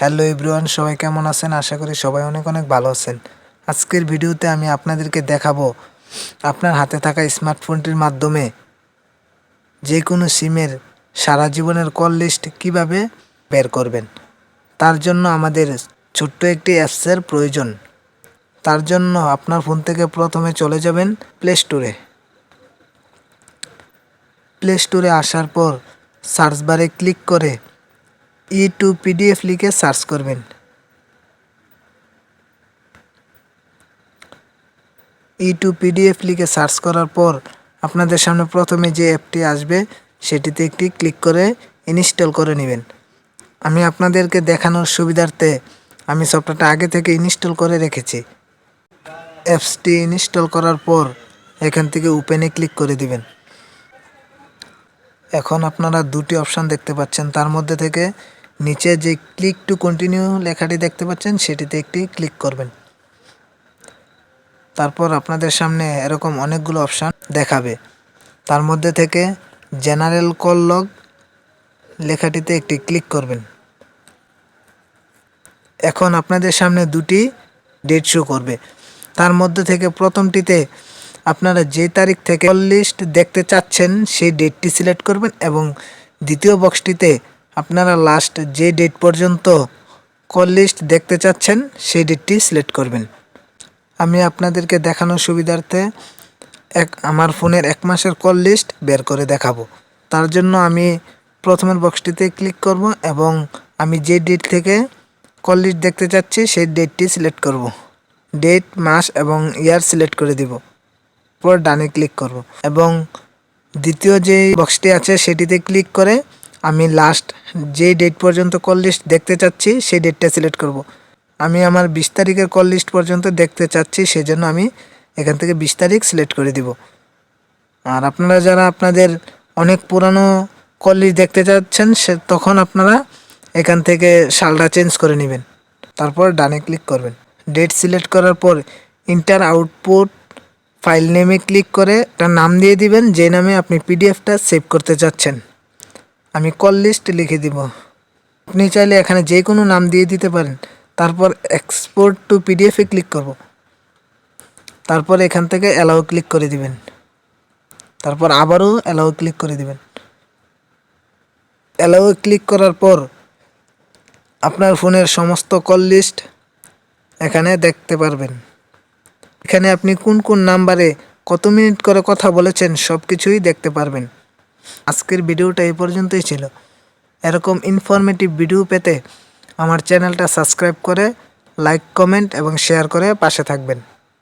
Hello everyone, সবাই কেমন আছেন? আশা করি সবাই অনেক অনেক ভালো আছেন। আজকের ভিডিওতে আমি আপনাদেরকে দেখাবো আপনার হাতে থাকা স্মার্টফোনটির মাধ্যমে যে কোনো সিমের সারা জীবনের কল লিস্ট কীভাবে বের করবেন। তার জন্য আমাদের ছোট্ট একটি অ্যাপসের প্রয়োজন। তার জন্য আপনার ফোন থেকে প্রথমে চলে যাবেন প্লে স্টোরে প্লে স্টোরে আসার পর সার্চ বারে ক্লিক করে ই টু পিডিএফ লিখে সার্চ করবেন। ই টু পিডিএফ লিখে সার্চ করার পর আপনাদের সামনে প্রথমে যে অ্যাপটি আসবে, সেটিতে একটি ক্লিক করে ইনস্টল করে নেবেন। আমি আপনাদেরকে দেখানোর সুবিধার্থে আমি সফটওয়্যারটা আগে থেকে ইনস্টল করে রেখেছি। অ্যাপসটি ইনস্টল করার পর এখান থেকে ওপেনে ক্লিক করে দিবেন। এখন আপনারা দুটি অপশান দেখতে পাচ্ছেন। তার মধ্যে থেকে নিচে যে ক্লিক টু কন্টিনিউ লেখাটি দেখতে পাচ্ছেন, সেটিতে একটি ক্লিক করবেন। তারপর আপনাদের সামনে এরকম অনেকগুলো অপশান দেখাবে। তার মধ্যে থেকে জেনারেল কল লগ লেখাটিতে একটি ক্লিক করবেন। এখন আপনাদের সামনে দুটি ডেট শো করবে। তার মধ্যে থেকে প্রথমটিতে আপনারা যে তারিখ থেকে লিস্ট দেখতে চাচ্ছেন, সেই ডেটটি সিলেক্ট করবেন এবং দ্বিতীয় বক্সটিতে আপনারা লাস্ট যে ডেট পর্যন্ত কল লিস্ট দেখতে চাচ্ছেন, সেই ডেটটি সিলেক্ট করবেন। আমি আপনাদেরকে দেখানোর সুবিধার্থে এক, আমার ফোনের এক মাসের কল লিস্ট বের করে দেখাবো। তার জন্য আমি প্রথমের বক্সটিতে ক্লিক করব এবং আমি যে ডেট থেকে কল লিস্ট দেখতে চাচ্ছি, সেই ডেটটি সিলেক্ট করব। ডেট মাস এবং ইয়ার সিলেক্ট করে দিব। পর ডানে ক্লিক করব এবং দ্বিতীয় যে বক্সটি আছে, সেটিতে ক্লিক করে আমি লাস্ট যে ডেট পর্যন্ত কল লিস্ট দেখতে চাচ্ছি, সেই ডেটটা সিলেক্ট করব। আমি আমার বিশ তারিখের কল লিস্ট পর্যন্ত দেখতে চাচ্ছি, সেজন্য আমি এখান থেকে বিশ তারিখ সিলেক্ট করে দিব। আর আপনারা যারা আপনাদের অনেক পুরানো কল লিস্ট দেখতে চাচ্ছেন, সে তখন আপনারা এখান থেকে সালটা চেঞ্জ করে নেবেন। তারপর ডানে ক্লিক করবেন। ডেট সিলেক্ট করার পর ইন্টার আউটপুট ফাইল নেমে ক্লিক করে একটা নাম দিয়ে দিবেন, যে নামে আপনি পিডিএফটা সেভ করতে চাচ্ছেন। আমি কল লিস্ট লিখে দিব। আপনি চাইলে এখানে যে কোনো নাম দিয়ে দিতে পারেন। তারপর এক্সপোর্ট টু পিডিএফে ক্লিক করব। তারপর এখান থেকে অ্যালাউ ক্লিক করে দিবেন। তারপর আবারও অ্যালাউ ক্লিক করে দিবেন। অ্যালাউ ক্লিক করার পর আপনার ফোনের সমস্ত কল লিস্ট এখানে দেখতে পারবেন। এখানে আপনি কোন কোন নাম্বারে কত মিনিট করে কথা বলেছেন সব কিছুই দেখতে পারবেন। আজকের ভিডিওটা এই পর্যন্তই ছিল। এরকম ইনফরমেটিভ ভিডিও পেতে আমার চ্যানেলটা সাবস্ক্রাইব করে লাইক কমেন্ট এবং শেয়ার করে পাশে থাকবেন।